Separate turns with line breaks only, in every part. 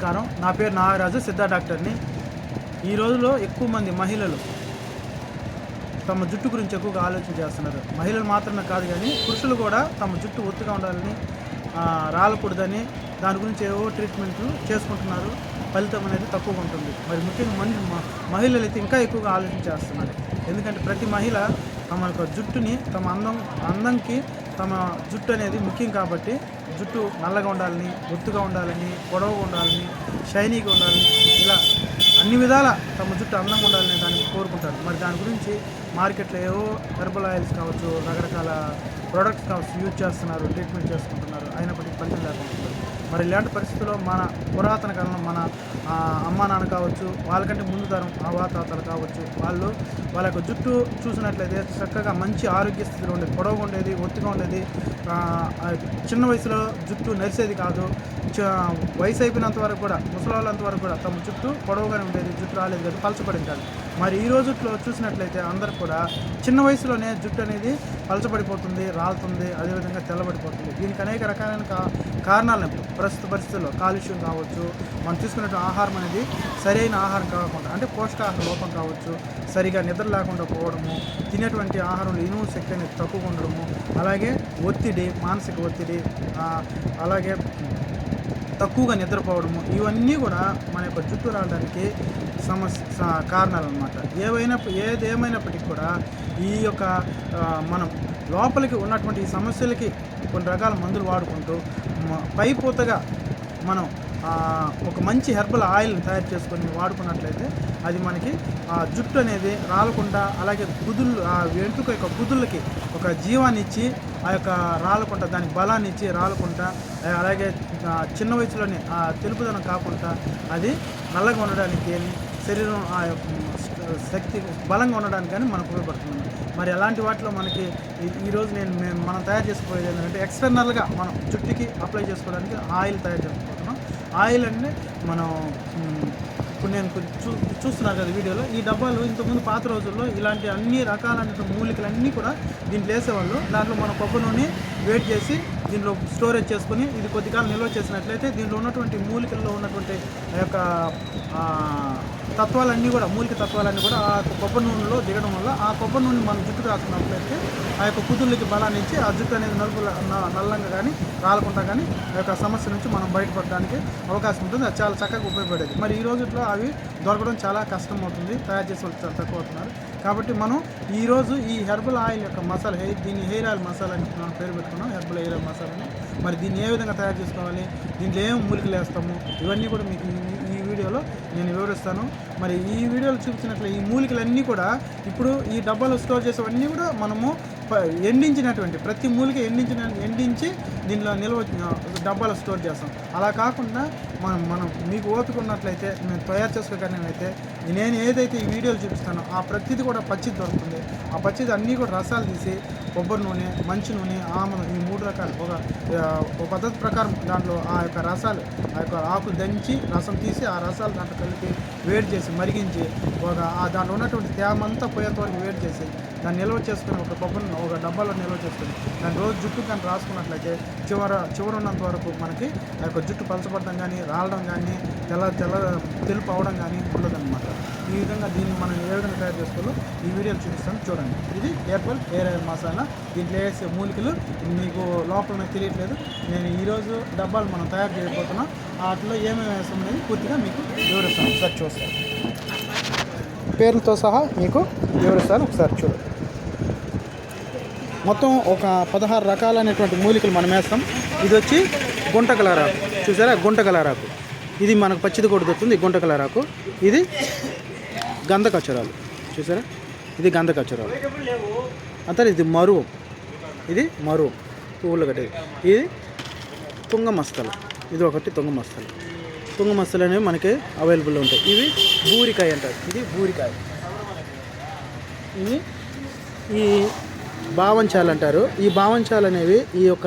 నమస్కారం. నా పేరు నాగరాజు సిద్ధ డాక్టర్ని. ఈ రోజులో ఎక్కువ మంది మహిళలు తమ జుట్టు గురించి ఎక్కువగా ఆలోచన చేస్తున్నారు. మహిళలు మాత్రమే కాదు కానీ పురుషులు కూడా తమ జుట్టు ఒత్తుగా ఉండాలని రాలకూడదని దాని గురించి ఏవో ట్రీట్మెంట్లు చేసుకుంటున్నారు. ఫలితం అనేది తక్కువగా ఉంటుంది. మరి ముఖ్యంగా మంది మహిళలు అయితే ఇంకా ఎక్కువగా ఆలోచన చేస్తున్నారు. ఎందుకంటే ప్రతి మహిళ తమ యొక్క జుట్టుని తమ అందం అందంకి తమ జుట్టు అనేది ముఖ్యం కాబట్టి జుట్టు నల్లగా ఉండాలని ఒత్తుగా ఉండాలని పొడవుగా ఉండాలని షైనీగా ఉండాలని ఇలా అన్ని విధాల తమ జుట్టు అందంగా ఉండాలని దాన్ని కోరుకుంటారు. మరి దాని గురించి మార్కెట్లో ఏవో హెర్బల్ ఆయిల్స్ కావచ్చు రకరకాల ప్రోడక్ట్స్ కావచ్చు యూజ్ చేస్తున్నారు ట్రీట్మెంట్ చేసుకుంటున్నారు అయినప్పటికీ ఫలితం లేకుండా మరి ఇలాంటి పరిస్థితుల్లో మన పురాతన కాలంలో మన అమ్మా నాన్న కావచ్చు వాళ్ళకంటే ముందు తరం అవాతాతలు కావచ్చు వాళ్ళు వాళ్ళ యొక్క జుట్టు చూసినట్లయితే చక్కగా మంచి ఆరోగ్య స్థితిలో ఉండేది పొడవుగా ఉండేది ఒత్తిగా ఉండేది చిన్న వయసులో జుట్టు నరిసేది కాదు వయసు అయిపోయినంత వరకు కూడా ముసలాళ్ళంత వరకు కూడా తమ జుట్టు పొడవుగానే ఉండేది జుట్టు రాలేదు కదా పలచబడింది కాదు మరి ఈ రోజుట్లో చూసినట్లయితే అందరు కూడా చిన్న వయసులోనే జుట్టు అనేది పలచబడిపోతుంది రాలుతుంది అదేవిధంగా తెల్లబడిపోతుంది. దీనికి అనేక రకాలైన కా కారణాలు ప్రస్తుత పరిస్థితుల్లో కాలుష్యం కావచ్చు మనం తీసుకునే ఆహారం అనేది సరైన ఆహారం కాకుండా అంటే పోషకాహార లోపం కావచ్చు సరిగా నిద్ర లేకుండా పోవడము తినేటువంటి ఆహారంలో ఇనుము శక్తి అనేది తక్కువ ఉండడము అలాగే ఒత్తిడి మానసిక ఒత్తిడి అలాగే తక్కువగా నిద్రపోవడము ఇవన్నీ కూడా మన యొక్క జుట్టు రావడానికి సమస్య కారణాలు అనమాట ఏవైనా ఏది ఏమైనప్పటికీ కూడా ఈ యొక్క మనం లోపలికి ఉన్నటువంటి ఈ సమస్యలకి కొన్ని రకాల మందులు వాడుకుంటూ పైపూతగా మనం ఒక మంచి హెర్బల్ ఆయిల్ని తయారు చేసుకొని వాడుకున్నట్లయితే అది మనకి ఆ జుట్టు అనేది రాలకుండా అలాగే కుదుళ్ళు ఆ వెంట్రుక యొక్క కుదుళ్ళకి ఒక జీవాన్ని ఇచ్చి ఆ యొక్క రాలకుంట దానికి బలాన్ని ఇచ్చి రాలకుంట అలాగే చిన్న వయసులోనే ఆ తెలుపుదనం కాకుండా అది నల్లగా ఉండడానికి కానీ శరీరం ఆ యొక్క శక్తి బలంగా ఉండడానికి కానీ మనకు ఉపయోగపడుతుంది. మరి అలాంటి వాటిలో మనకి ఈరోజు నేను మేము మనం తయారు చేసుకోలేదు ఏంటంటే ఎక్స్టర్నల్గా మనం జుట్టుకి అప్లై చేసుకోవడానికి ఆయిల్ తయారు చేసుకుంటున్నాం ఆయిల్ అంటే మనం ఇప్పుడు నేను చూ చూస్తున్నా కదా వీడియోలో. ఈ డబ్బాలు ఇంతకుముందు పాత రోజుల్లో ఇలాంటి అన్ని రకాలైనటువంటి మూలికలన్నీ కూడా దీంట్లో వేసేవాళ్ళు. దాంట్లో మన కొబ్బరి నూనె వేట్ చేసి దీంట్లో స్టోరేజ్ చేసుకుని ఇది కొద్ది కాలం నిల్వ చేసినట్లయితే దీంట్లో ఉన్నటువంటి మూలికల్లో ఉన్నటువంటి ఆ యొక్క తత్వాలన్నీ కూడా మూలిక తత్వాలన్నీ కూడా ఆ యొక్క కొబ్బరి నూనెలో దిగడం వల్ల ఆ కొబ్బరి నూనె మనం జుట్టు రాసుకున్నట్లయితే ఆ యొక్క కుదుళ్ళకి బలాన్ని ఇచ్చి ఆ జుట్టు అనేది నలుపు నల్లంగా కానీ రాలకుండా కానీ ఆ యొక్క సమస్య నుంచి మనం బయటపడడానికి అవకాశం ఉంటుంది. అది చాలా చక్కగా ఉపయోగపడేది. మరి ఈ రోజుల్లో అవి దొరకడం చాలా కష్టం అవుతుంది తయారు చేసే వాళ్ళు చాలా తక్కువ అవుతున్నారు. కాబట్టి మనం ఈరోజు ఈ హెర్బల్ ఆయిల్ యొక్క మసాలా హెయిర్ దీన్ని హెయిర్ ఆయిల్ మసాలా అని మనం పేరు పెట్టుకున్నాం. హెర్బల్ హెయిర్ ఆయిల్ మసాలా అని. మరి దీన్ని ఏ విధంగా తయారు చేసుకోవాలి? దీంట్లో ఏం మూలికలు వేస్తాము? ఇవన్నీ కూడా మీకు వీడియోలో నేను వివరిస్తాను. మరి ఈ వీడియోలో చూపించినట్లు ఈ మూలికలన్నీ కూడా ఇప్పుడు ఈ డబ్బాలో స్టోర్ చేసేవన్నీ కూడా మనము ఎండించినటువంటి ప్రతి మూలిక ఎండించిన ఎండించి దీనిలో నిల్వ డబ్బాలో స్టోర్ చేస్తాం. అలా కాకుండా మనం మనం మీకు ఓపిక ఉన్నట్లయితే మేము తయారు చేసుకోగలిగినైతే నేను ఏదైతే ఈ వీడియోలు చూపిస్తానో ఆ ప్రతిది కూడా పచ్చి దొరుకుతుంది. ఆ పచ్చిది అన్నీ కూడా రసాలు తీసి కొబ్బరి నూనె మంచి నూనె ఆమదం ఈ మూడు రకాలు. ఒక ఒక పద్ధతి ప్రకారం దాంట్లో ఆ యొక్క రసాలు ఆ యొక్క ఆకులు దంచి రసం తీసి ఆ రసాలు దాంట్లో కలిపి వేడి చేసి మరిగించి ఒక దాంట్లో ఉన్నటువంటి తేమ అంతా పోయేంత వరకు వేడి చేసి దాన్ని నిల్వ చేసుకుని ఒక కొబ్బరిని ఒక డబ్బాలో నిల్వ చేసుకుని దాని రోజు జుట్టు కానీ రాసుకున్నట్లయితే చివర చివర ఉన్నంత వరకు మనకి ఆ యొక్క జుట్టు పలచబడడం కానీ రాలడం కానీ తెల్ల తెల్ల తెలుపు అవడం కానీ ఉండదన్నమాట. ఈ విధంగా దీన్ని మనం ఏ విధంగా తయారు చేసుకోవాలో ఈ వీడియోలు చూపిస్తాను. చూడండి. ఇది ఏర్పల్ హెయిర్ ఆయిల్ మసాలా. దీంట్లో వేసే మూలికలు మీకు లోపల నాకు తెలియట్లేదు. నేను ఈరోజు డబ్బాలు మనం తయారు చేయబోతున్నాం. వాటిలో ఏమేమి వేస్తాం అనేది పూర్తిగా మీకు వివరిస్తాను. ఒకసారి చూస్తాను. పేర్లతో సహా మీకు వివరిస్తాను. ఒకసారి చూడండి. మొత్తం ఒక పదహారు రకాలైనటువంటి మూలికలు మనం వేస్తాం. ఇది వచ్చి గుంట కలరాకు చూసారా? గుంట కలరాకు ఇది మనకు పచ్చిది కూడా దొరుకుతుంది గుంట కలరాకు ఇది గంధకచ్చరాలు. చూసారా? ఇది గంధకచ్చరాలు. అంతా ఇది మరువు. ఇది మరువు. పువ్వులు కట్టేది ఇది తుంగ మస్తలు ఇది ఒకటి తుంగ మస్తలు తుంగ మస్తలు అనేవి మనకి అవైలబుల్లో ఉంటాయి. ఇవి బూరికాయ అంటారు. ఇది బూరికాయ. ఇవి ఈ భావంచాలు అంటారు ఈ భావంచాలు అనేవి ఈ యొక్క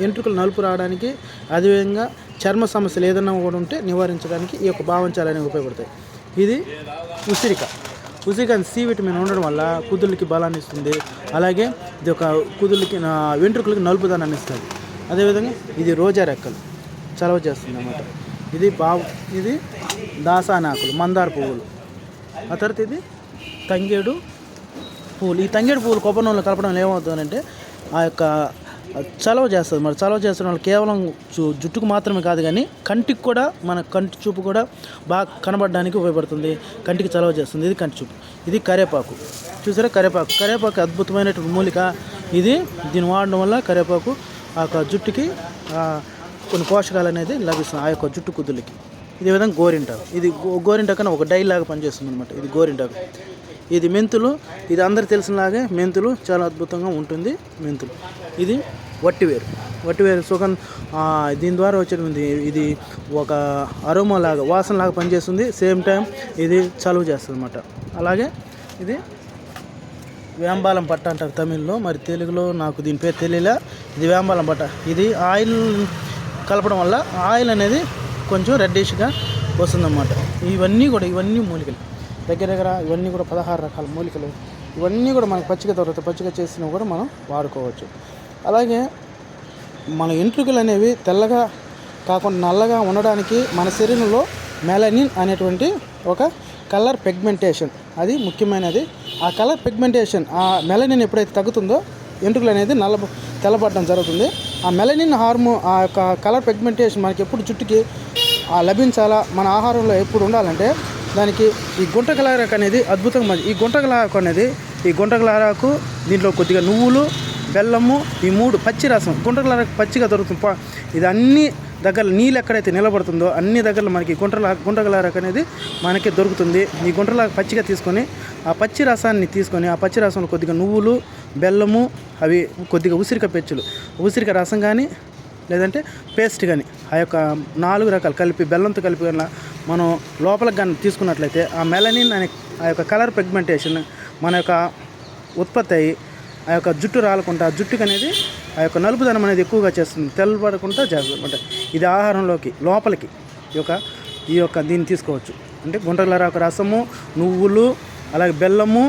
వెంట్రుకలు నలుపు రావడానికి అదేవిధంగా చర్మ సమస్యలు ఏదైనా కూడా ఉంటే నివారించడానికి ఈ యొక్క భావంచాలు అనేవి ఉపయోగపడతాయి. ఇది ఉసిరిక. ఉసిరిక సి విటమిన్ ఉండడం వల్ల కుదుళ్ళకి బలాన్ని ఇస్తుంది. అలాగే ఇది ఒక కుదుళ్ళకి వెంట్రుకలకి నలుపుదనాన్ని ఇస్తుంది. అదేవిధంగా ఇది రోజా రెక్కలు. చలవ చేస్తుంది అన్నమాట ఇది బావు ఇది దాసానాకులు మందార పువ్వులు. ఆ తర్వాత ఇది తంగేడు పూలు ఈ తంగేడు పూలు కొబ్బరి నూనెలో కలపడం వల్ల ఏమవుతుందంటే ఆ యొక్క చలవ చేస్తుంది. మరి చలవ చేస్తున్న వాళ్ళు కేవలం జుట్టుకు మాత్రమే కాదు కానీ కంటికి కూడా మన కంటి చూపు కూడా బాగా కనబడడానికి ఉపయోగపడుతుంది. కంటికి చలవ చేస్తుంది. ఇది కంటి చూపు. ఇది కరేపాకు. చూసారా కరేపాకు? కరేపాకు అద్భుతమైనటువంటి మూలిక. ఇది దీన్ని వాడడం వల్ల కరేపాకు ఆ యొక్క జుట్టుకి కొన్ని పోషకాలు అనేది లభిస్తుంది. ఆ యొక్క జుట్టు కుదులకి ఇదే విధంగా గోరింటాకు. ఇది గో- గోరింటాకు అని ఒక డైలాగా పనిచేస్తుంది అనమాట ఇది గోరింటాకు. ఇది మెంతులు. ఇది అందరు తెలిసినలాగే మెంతులు చాలా అద్భుతంగా ఉంటుంది మెంతులు. ఇది వట్టివేరు. వట్టివేరు సుగంధ దీని ద్వారా వచ్చేటువంటి ఇది ఒక అరోమా లాగా వాసన లాగా పనిచేస్తుంది. సేమ్ టైం ఇది చలువ చేస్తుంది అనమాట అలాగే ఇది వేంబాలం పట్ట అంటారు తమిళ్ళో. మరి తెలుగులో నాకు దీని పేరు తెలియలే. ఇది వేంబాలం పట్ట. ఇది ఆయిల్ కలపడం వల్ల ఆయిల్ అనేది కొంచెం రెడ్డిష్గా వస్తుందన్నమాట. ఇవన్నీ కూడా ఇవన్నీ మూలికలు. దగ్గర దగ్గర ఇవన్నీ కూడా పదహారు రకాల మూలికలు. ఇవన్నీ కూడా మనకి పచ్చిక దొరుకుతాయి పచ్చిక చేసినవి కూడా మనం వాడుకోవచ్చు. అలాగే మన ఎంట్రుకలు అనేవి తెల్లగా కాకుండా నల్లగా ఉండడానికి మన శరీరంలో మెలనిన్ అనేటువంటి ఒక కలర్ పిగ్మెంటేషన్ అది ముఖ్యమైనది. ఆ కలర్ పిగ్మెంటేషన్ ఆ మెలనిన్ ఎప్పుడైతే తగ్గుతుందో ఎంట్రుకలు అనేది నల్ల తెల్లబడడం జరుగుతుంది. ఆ మెలనిన్ హార్మో ఆ యొక్క కలర్ పిగ్మెంటేషన్ మనకి ఎప్పుడు జుట్టుకి లభించాలా? మన ఆహారంలో ఎప్పుడు ఉండాలంటే దానికి ఈ గుంటకలారాకు అనేది అద్భుతంగా మంచి ఈ గుంటకలారాకు అనేది ఈ గుంటకలారాకు దీంట్లో కొద్దిగా నువ్వులు బెల్లము ఈ మూడు పచ్చి రసం గుంటకలారాకు పచ్చిగా దొరుకుతుంది. ఇది అన్ని దగ్గర నీళ్ళు ఎక్కడైతే నిలబడుతుందో అన్ని దగ్గర మనకి గుంటల గుంటకలారకు అనేది మనకి దొరుకుతుంది. ఈ గుంటలాగా పచ్చిగా తీసుకొని ఆ పచ్చి రసాన్ని తీసుకొని ఆ పచ్చి రసంలో కొద్దిగా నువ్వులు బెల్లము అవి కొద్దిగా ఉసిరిక పెచ్చులు. ఉసిరిక రసం కానీ లేదంటే పేస్ట్ కానీ ఆ యొక్క నాలుగు రకాలు కలిపి బెల్లంతో కలిపి కన్నా మనం లోపలికి కానీ తీసుకున్నట్లయితే ఆ మెలనిన్ అనే ఆ యొక్క కలర్ పిగ్మెంటేషన్ మన యొక్క ఉత్పత్తి అయ్యి ఆ యొక్క జుట్టు రాలకుండా ఆ జుట్టుకు అనేది ఆ యొక్క నలుపుదనం అనేది ఎక్కువగా చేస్తుంది. తెల్లబడకుండా చేస్తుంది ఇది ఆహారంలోకి లోపలికి ఈ యొక్క ఈ యొక్క దీన్ని తీసుకోవచ్చు. అంటే గుంటల రాక రసము నువ్వులు అలాగే బెల్లము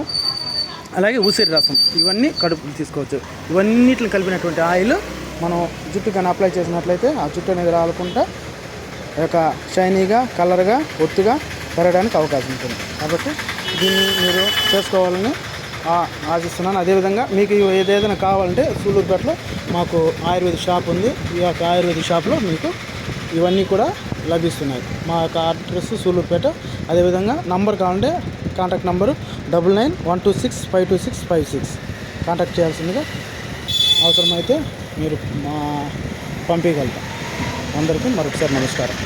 అలాగే ఉసిరి రసం ఇవన్నీ కడుపు తీసుకోవచ్చు. ఇవన్నిటిని కలిపినటువంటి ఆయిల్ మనం జుట్టు కానీ అప్లై చేసినట్లయితే ఆ జుట్టు అనేది రాలకుండా యొక్క షైనీగా కలర్గా ఒత్తుగా పెరగడానికి అవకాశం ఉంటుంది. కాబట్టి దీన్ని మీరు చేసుకోవాలని ఆశిస్తున్నాను. అదేవిధంగా మీకు ఏదైనా కావాలంటే సూలూరుపేటలో మాకు ఆయుర్వేద షాప్ ఉంది. ఈ యొక్క ఆయుర్వేద షాప్లో మీకు ఇవన్నీ కూడా లభిస్తున్నాయి. మా యొక్క అడ్రస్ సూలూరుపేట. అదేవిధంగా నంబర్ కావాలంటే contact number double nine one two six five two six five six. Contact చేయాల్సిందిగా అవసరమైతే మీరు మా పంపించగలుగుతాం అందరికీ మరొకసారి నమస్కారం.